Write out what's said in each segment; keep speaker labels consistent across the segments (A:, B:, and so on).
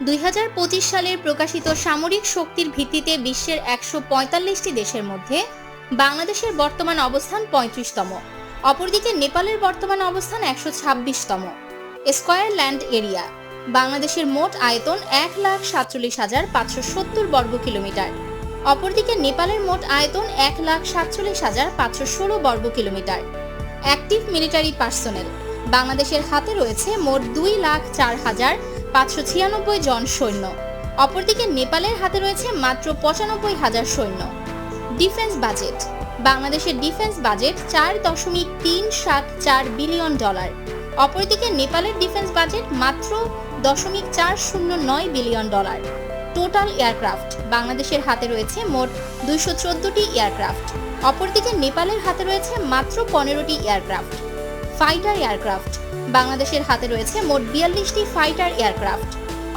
A: দুই সালের প্রকাশিত সামরিক শক্তির ভিত্তিতে বিশ্বের একশো পঁয়তাল্লিশটি দেশের মধ্যে বাংলাদেশের বর্তমান অবস্থান পঁয়ত্রিশতম। অপরদিকে নেপালের বর্তমান অবস্থান একশো ছাব্বিশতম। Square land area. বাংলাদেশের মোট আয়তন এক লাখ সাতচল্লিশ হাজার পাঁচশো সত্তর বর্গ কিলোমিটার অপরদিকে নেপালের মোট আয়তন এক লাখ সাতচল্লিশ হাজার পাঁচশো ষোলো বর্গ কিলোমিটার অ্যাক্টিভ মিলিটারি পার্সোনেল। বাংলাদেশের হাতে রয়েছে মোট দুই লাখ চার হাজার পাঁচশো ছিয়ানব্বই জন সৈন্য। অপরদিকে নেপালের হাতে রয়েছে মাত্র পঁচানব্বই হাজার সৈন্য। Defence budget. বাংলাদেশের ডিফেন্স বাজেট চার দশমিক তিন সাত চার বিলিয়ন ডলার। অপরদিকে নেপালের ডিফেন্স বাজেট মাত্র দশমিক চার শূন্য নয় বিলিয়ন ডলার। Total aircraft. বাংলাদেশের হাতে রয়েছে মোট দুইশো চোদ্দটি এয়ারক্রাফট। অপরদিকে নেপালের হাতে রয়েছে মাত্র পনেরোটি এয়ারক্রাফট। Fighter aircraft. বাংলাদেশের হাতে রয়েছে মোট বিয়াল্লিশটি ফাইটার এয়ারক্রাফট।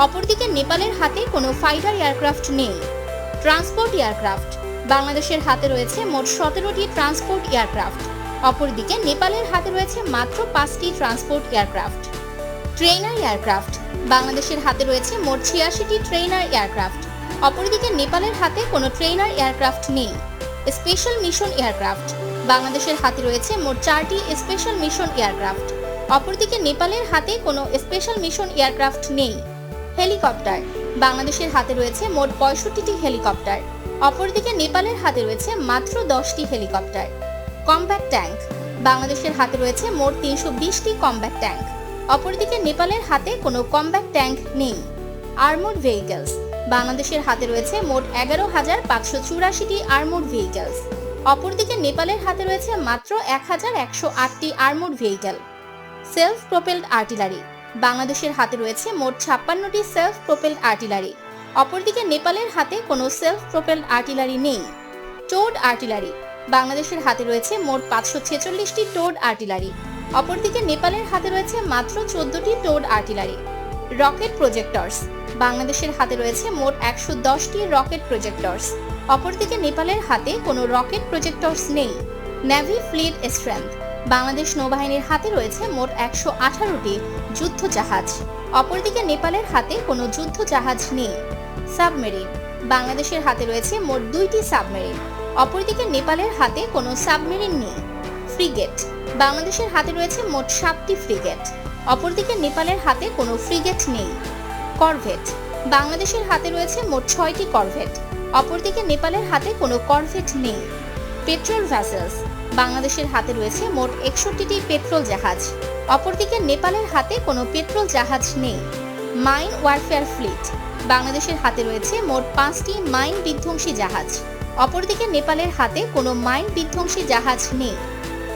A: অপরদিকে নেপালের হাতে কোনো ফাইটার এয়ারক্রাফট নেই। Transport aircraft. বাংলাদেশের হাতে রয়েছে মোট সতেরোটি ট্রান্সপোর্ট এয়ারক্রাফট। অপরদিকে নেপালের হাতে রয়েছে মাত্র পাঁচটি ট্রান্সপোর্ট এয়ারক্রাফট। Trainer aircraft. বাংলাদেশের হাতে রয়েছে মোট ছিয়াশিটি ট্রেনার এয়ারক্রাফট। অপরদিকে নেপালের হাতে কোনো ট্রেনার এয়ারক্রাফট নেই। Special mission aircraft. বাংলাদেশের হাতে রয়েছে মোট চারটি স্পেশাল মিশন এয়ারক্রাফট। অপরদিকে নেপালের হাতে কোনো স্পেশাল মিশন এয়ারক্রাফট নেই। হেলিকপ্টার। বাংলাদেশের হাতে রয়েছে মোট পঁয়ষট্টিটি হেলিকপ্টার। অপরদিকে নেপালের হাতে রয়েছে মাত্র দশটি হেলিকপ্টার। Combat tank. বাংলাদেশের হাতে রয়েছে মোট তিনশো বিশটি কম্ব্যাক্ট ট্যাঙ্ক। অপরদিকে নেপালের হাতে কোনো কম্ব্যাক্ট ট্যাঙ্ক নেই। Armoured vehicles. বাংলাদেশের হাতে রয়েছে মোট এগারো হাজার পাঁচশো চুরাশিটি আর্মোড ভেহিকেলস। অপরদিকে নেপালের হাতে রয়েছে মাত্র এক হাজার একশো আটটি armoured vehicle. Self propelled artillery বাংলাদেশের হাতে রয়েছে মোট ছাপ্পান্নটি সেলফ প্রোপেলড আর্টিলারি অপরদিকে নেপালের হাতে কোনো সেলফ প্রোপেলড আর্টিলারি নেই। টোড আর্টিলারি বাংলাদেশের হাতে রয়েছে মোট পাঁচশো ছেচল্লিশটি টোড আর্টিলারি অপরদিকে নেপালের হাতে রয়েছে মাত্র চোদ্দটি টোড আর্টিলারি রকেট প্রজেক্টরস। বাংলাদেশের হাতে রয়েছে মোট একশো দশটি রকেট প্রজেক্টরস। অপরদিকে নেপালের হাতে কোনো রকেট প্রজেক্টরস নেই। নেভি ফ্লিট স্ট্রেংথ বাংলাদেশ নৌবাহিনীর হাতে রয়েছে মোট একশো আঠারোটি যুদ্ধ জাহাজ অপরদিকে নেপালের হাতে কোনো যুদ্ধ জাহাজ নেই। সাবমেরিন। বাংলাদেশের হাতে রয়েছে মোট দুইটি সাবমেরিন। অপরদিকে নেপালের হাতে কোনো সাবমেরিন নেই। ফ্রিগেট। বাংলাদেশের হাতে রয়েছে মোট সাতটি ফ্রিগেট। অপরদিকে নেপালের হাতে কোনো ফ্রিগেট নেই। করভেট। বাংলাদেশের হাতে রয়েছে মোট ছয়টি করভেট। অপরদিকে নেপালের হাতে কোনো করভেট নেই। Patrol vessels. বাংলাদেশের হাতে রয়েছে মোট একষট্টিটি পেট্রোল জাহাজ। অপরদিকে নেপালের হাতে কোনো পেট্রোল জাহাজ নেই। Mine warfare fleet. বাংলাদেশের হাতে রয়েছে মোট পাঁচটি মাইন বিধ্বংসী জাহাজ। অপরদিকে নেপালের হাতে কোনো মাইন বিধ্বংসী জাহাজ নেই।